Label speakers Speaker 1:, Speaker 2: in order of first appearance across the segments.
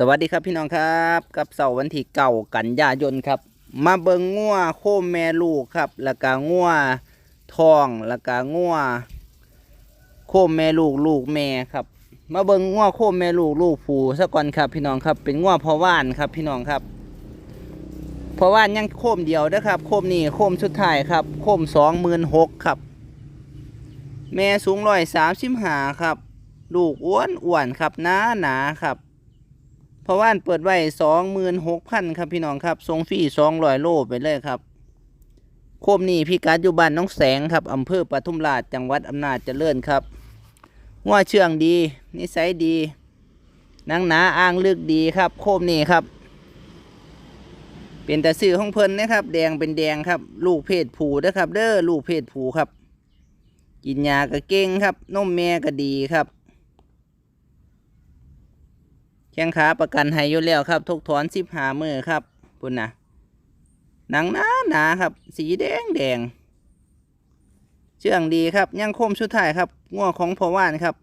Speaker 1: สวัสดีครับพี่น้องครับ กับเสาร์วันที่เก่ากันยายนครับ มาเบิงงัวโคมแม่ลูกครับ แล้วก็งัวทองแล้วก็งัวโคมแม่ลูกลูกแม่ครับ มาเบิงงัวโคมแม่ลูกลูกผูซะก่อนครับพี่น้องครับเป็นงัวพ่อว่านครับพี่น้องครับพ่อว่านยังโคมเดียวนะครับ โคมนี่โคมสุดท้ายครับ โคมสองหมื่นหกครับ แม่สูงร้อยสามสิบห้าครับ ลูกอ้วนอ้วนครับหนาหนาครับ พราะว่านเปิดไว้สองหมื่นหกพันครับพี่น้องครับทรงฟรีสองร้อยโลไปเลยครับโคมนี่พี่การอยู่บ้านน้องแสงครับอำเภอปทุมราชจังหวัดอำนาจเจริญครับหัวเชื่องดี นิสัยดีนังหนาอ่างลึกดีครับ โคมนี่ครับ เป็นแต่สื่อของเพิ่นนะครับ แดงเป็นแดงครับ ลูกเพศผูนะครับ เด้อลูกเพศผูครับ กินยาก็เก่งครับนมแม่ก็ดีครับ แข้งขาประกันให้อยู่แล้วครับ ทุกถอนสิบหามือครับปุ่นนะหนังหนาหนาครับ สีแดงแดงเชื่องดีครับยังคมชุดไทยครับง่วของพอว่านครับ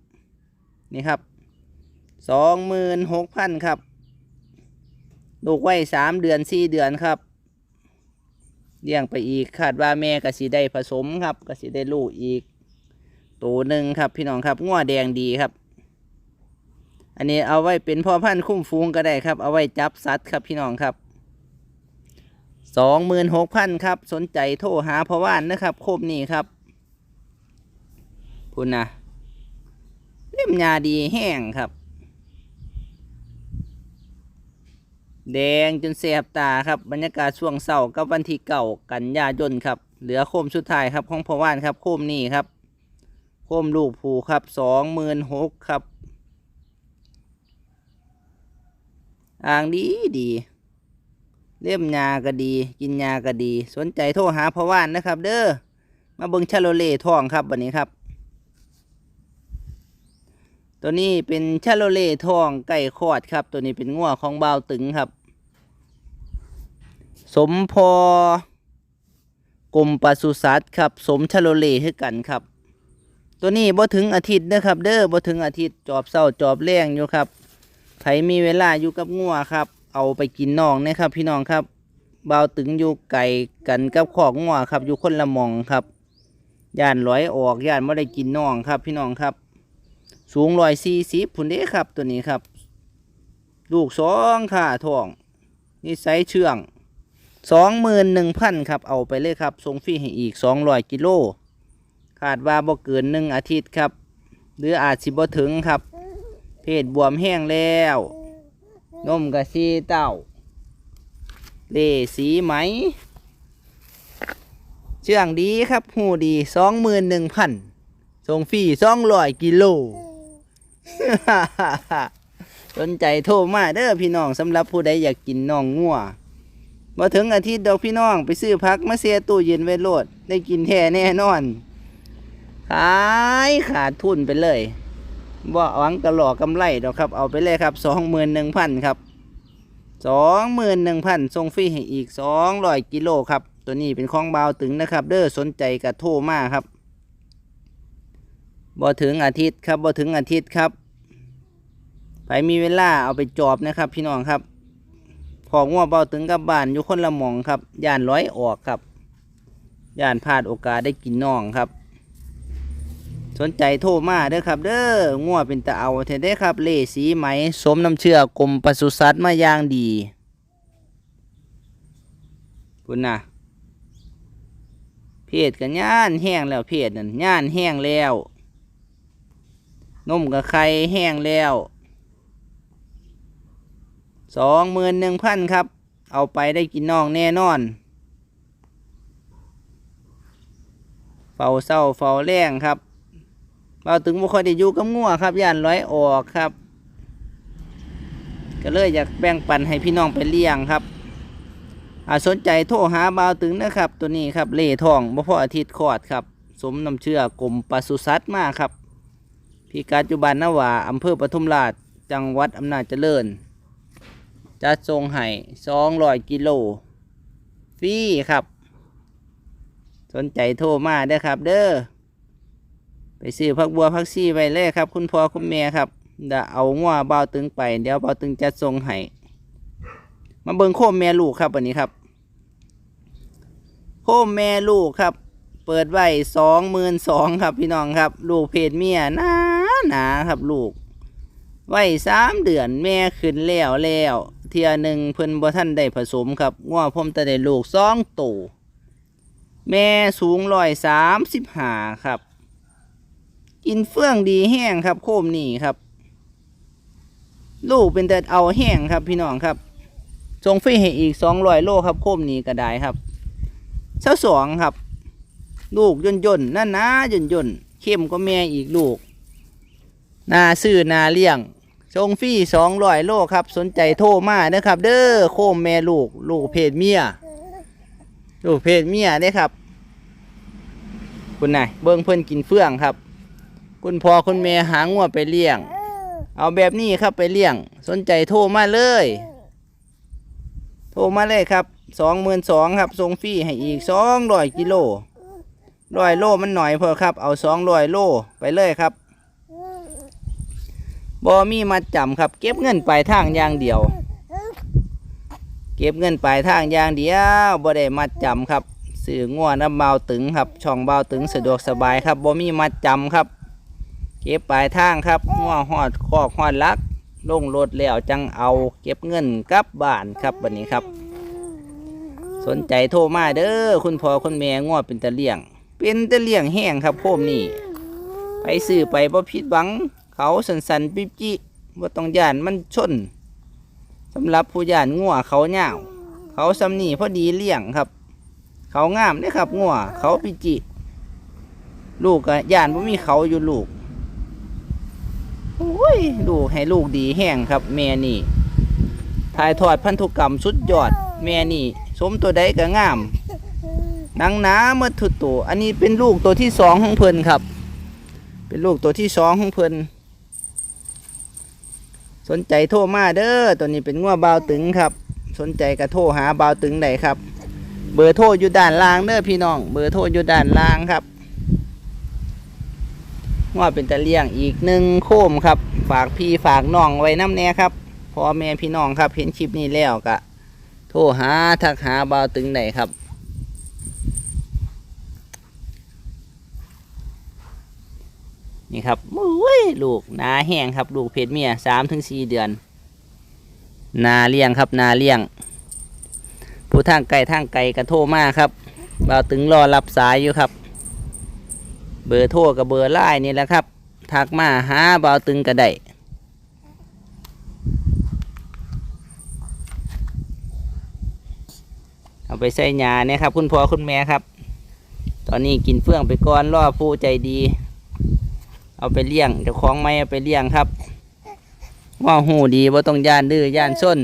Speaker 1: นี่ครับสองหมื่นหกพันครับลูกไว้สามเดือนสี่เดือนครับเลี้ยงไปอีกคาดว่าแม่กสิได้ผสมครับกสิได้ลูกอีกตัวหนึ่งครับ พี่น้องครับง่วแดงดีครับ อันนี้เอาไว้เป็นพ่อพันธุ์คุ้มฟูงก็ได้ครับ เอาไว้จับสัตว์ครับพี่น้องครับสองหมื่นหกพันครับ สนใจโทรหาพ่อว่านนะครับโคมนี่ครับพูดนะเล่มยาดีแห้งครับ แดงจนเสียบตาครับ บรรยากาศช่วงเสาร์กับวันที่เก่ากันยายนครับ เหลือโคมสุดท้ายครับของพ่อว่านครับ โคมนี่ครับ โคมลูกผูครับสองหมื่นหกครับ อ่างดีดีเลี่ยมยาก็ดี กินยาก็ดี สนใจโทรหาพ่อว่านนะครับ เด้อมาเบิงชาโลเล่ทองครับวันนี้ครับ ตัวนี้เป็นชาโลเล่ทองไก่คอดครับ ตัวนี้เป็นงัวของบ่าวตึงครับ สมพอกรมปศุสัตว์ครับ สมชาโลเล่คือกันครับ ตัวนี้บ่ถึงอาทิตย์นะครับ เด้อบ่ถึงอาทิตย์จอบเศร้าจอบแรงอยู่ครับ ไผมีเวลาอยู่กับงัวครับ เอาไปกินน่องนะครับ พี่น้องครับเบาตึงอยู่ไก่กันกับขอกงัวครับ อยู่คนละหมองครับย่านร้อยออกย่านไม่ได้กินน่องครับ พี่น้องครับ สูงร้อยสี่สิบพุ่นเด้ครับตัวนี้ครับ ลูกสองขาทองนี่ไซส์เชื่องสองหมื่นหนึ่งพันครับ เอาไปเลยครับส่งฟรีให้อีกสองร้อยกิโลคาดว่าบ่เกินหนึ่งอาทิตย์ครับ หรืออาจสิบ่ถึงครับ เพศบวมแห้งแล้ว นมกะซีเต้าเลสีไหม เชื่องดีครับหูดีสองหมื่นหนึ่งพันส่งฟรีสองร้อยกิโลสนใจโทรมาเด้อพี่น้องสำหรับผู้ใดอยากกินน่องงัวมาถึงอาทิตย์ดอกพี่น้องไปซื้อพักมาเสียตู้เย็นไว้โลด ได้กินแท้แน่นอน ขายขาดทุนไปเลย บ่หวังกระหลอกกำไรดอกครับ เอาไปเลยครับสองหมื่นหนึ่งพันครับสองหมื่นหนึ่งพันส่งฟรีให้อีกสองร้อยกิโลครับ ตัวนี้เป็นของเบาวตึงนะครับ เด้อสนใจกับโทรมาครับบ่ถึงอาทิตย์ครับบ่ถึงอาทิตย์ครับไปมีเวลาเอาไปจอบนะครับ พี่น้องครับของว่าเบาตึงกับบ้านอยู่คนละหมองครับย่านร้อยออกครับย่านพลาดโอกาสได้กินน่องครับ สนใจโทรมาเด้อครับ เด้องัวเป็นตะเอาเทได้ครับ เล่สีไหม สมน้ำเชื่อกรมปศุสัตว์มาอย่างดีพุ่นนะเพศกันย่านแห้งแล้วเพศนั่นย่านแห้งแล้วนมกับไข่แห้งแล้วสองหมื่นหนึ่งพันครับ เอาไปได้กินน้องแน่นอนเฝ้าเศร้าเฝ้าแรงครับ เราถึงบ่ค่อยได้อยู่กับงัวครับย่านร้อยออกครับ ก็เลยอยากแบ่งปันให้พี่น้องไปเลี้ยงครับอาสนใจโทรหาบ่าวตึงนะครับ ตัวนี้ครับเล่ทองบ่พออาทิตย์คลอดครับ สมน้ำเชื่อกรมปศุสัตว์มากครับพี่กัจจุบันนาวาอำเภอปทุมราชจังหวัดอำนาจเจริญจะส่งให้สองร้อยกิโลฟรีครับ สนใจโทรมาเด้ครับ เด้อ ไปซื้อผักบัวผักซี่ไปเลยครับ คุณพ่อคุณแม่ครับเดี๋ยวเอางัวเบาตึงไป เดี๋ยวเบาตึงจะส่งให้มาเบิ่งโคมแม่ลูกครับวันนี้ครับ โคมแม่ลูกครับ เปิดไว้สองหมื่นสองครับพี่น้องครับ ลูกเพศเมียหนาหนาครับลูก ไว้สามเดือนแม่ขึ้นแล้วแล้วเทียหนึ่งเพิ่นบ่ท่านได้ผสมครับง้อผมแต่ได้ลูกสองตัวแม่สูงร้อยสามสิบห้าครับ กินเฟื่องดีแห้งครับ โคมนี่ครับ ลูกเป็นแต่เอาแห้งครับพี่น้องครับส่งฟรีให้อีกสองร้อยโลครับ โคมนี้ก็ได้ครับเช้าสองครับ ลูกย่นย่นๆนั่นนะย่นย่นๆเข้มก็แม่อีกลูกนาซื้อนาเลี้ยงชงฟรี่สองร้อยโลครับ สนใจโทรมาเด้อครับ เด้อโคมแม่ลูก ลูกเพศเมียลูกเพศเมียเด้อครับคุณนายเบิ้งเพิ่อนกินเฟื่องครับ คุณพ่อคุณแม่หางัวไปเลี้ยง เอาแบบนี้ครับไปเลี้ยง สนใจโทรมาเลย โทรมาเลยครับสองหมื่นสองครับส่งฟรีให้อีกสองร้อยกิโลร้อยโลมันหน่อยพอครับ เอาสองร้อยโลไปเลยครับบอมีมัดจำครับ เก็บเงินปลายทางอย่างเดียว เก็บเงินปลายทางอย่างเดียวบ่ได้มัดจำครับสื่อง่วน้ำเบาตึงครับ ช่องเบาตึงสะดวกสบายครับบ่มีมัดจำครับ เก็บปลายทางครับง่วหอดคอกหอดลักลงรถแล้วจังเอาเก็บเงินกลับบ้านครับวันนี้ครับ สนใจโทรมาเด้อคุณพ่อคุณแม่ง่วเป็นตะเลี่ยง เป็นตะเลี่ยงแห้งครับโคมนี่ไปซื้อไปบ่ผิดหวัง เขาสันสันปิ๊บจิบ่ต้องย่านมันชนสำหรับผู้ย่านงัวเขาเหย่าเขาสำนีพอดีเลี้ยงครับ เขางามเด้อครับงัวเขาปิจิ ลูกก็ย่านบ่มีเขาอยู่ลูก อ้ยลูกให้ลูกดีแห้งครับ แม่นี่ถ่ายทอดพันธุกรรมสุดยอด แม่นี่ สมตัวใดก็งามนังหนาเมื่อทุดตัวอันนี้เป็นลูกตัวที่สองของเพิ่นครับ เป็นลูกตัวที่สองของเพิ่นสนใจโทรมาเด้อตัวนี้เป็นงัวบาวตึงครับ สนใจก็โทรหาบาวตึงได้ครับ เบอร์โทรอยู่ด้านล่างเด้อพี่น้อง เบอร์โทรอยู่ด้านล่างครับ งัวเป็นตะเลี่ยงอีกหนึ่งโคมครับ ฝากพี่ฝากน้องไว้น้ำแน่ครับพ่อแม่พี่น้องครับ เห็นคลิปนี้แล้วก็โทรหาทักหาบาวตึงได้ครับนี่ครับอุ้ยลูกนาแห้งครับ ลูกเพศเมียสามถึงสี่เดือน นาเลี้ยงครับ นาเลี้ยง ผู้ทางไกลทางไกลกระโทรมาครับเราถึงรอรับสายอยู่ครับ เบอร์โทรกับเบอร์ไลน์นี่แหละครับทักมาหาเบาตึงกระไดเอาไปใส่ยาเนี่ยครับ คุณพ่อคุณแม่ครับ ตอนนี้กินเฟื่องไปก่อนรอผู้ใจดี เอาไปเลี้ยงเจ้าของไม่เอาไปเลี้ยงครับ ว่าหูดีว่าต้องย่านดื้อย่านส้น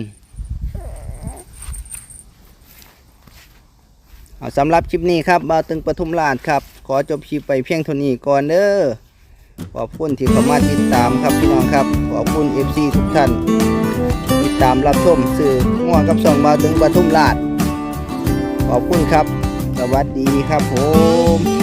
Speaker 1: เอา สำหรับคลิปนี้ครับมาตึงปทุมราชครับ ขอจบคลิปไปเพียงเท่านี้ก่อนเด้อขอบคุณที่เข้ามาติดตามครับพี่น้องครับ ขอบคุณ FC ทุกท่านติดตามรับชมสื่อง่วงกับส่องมาตึงปทุมราชขอบคุณครับ สวัสดีครับผม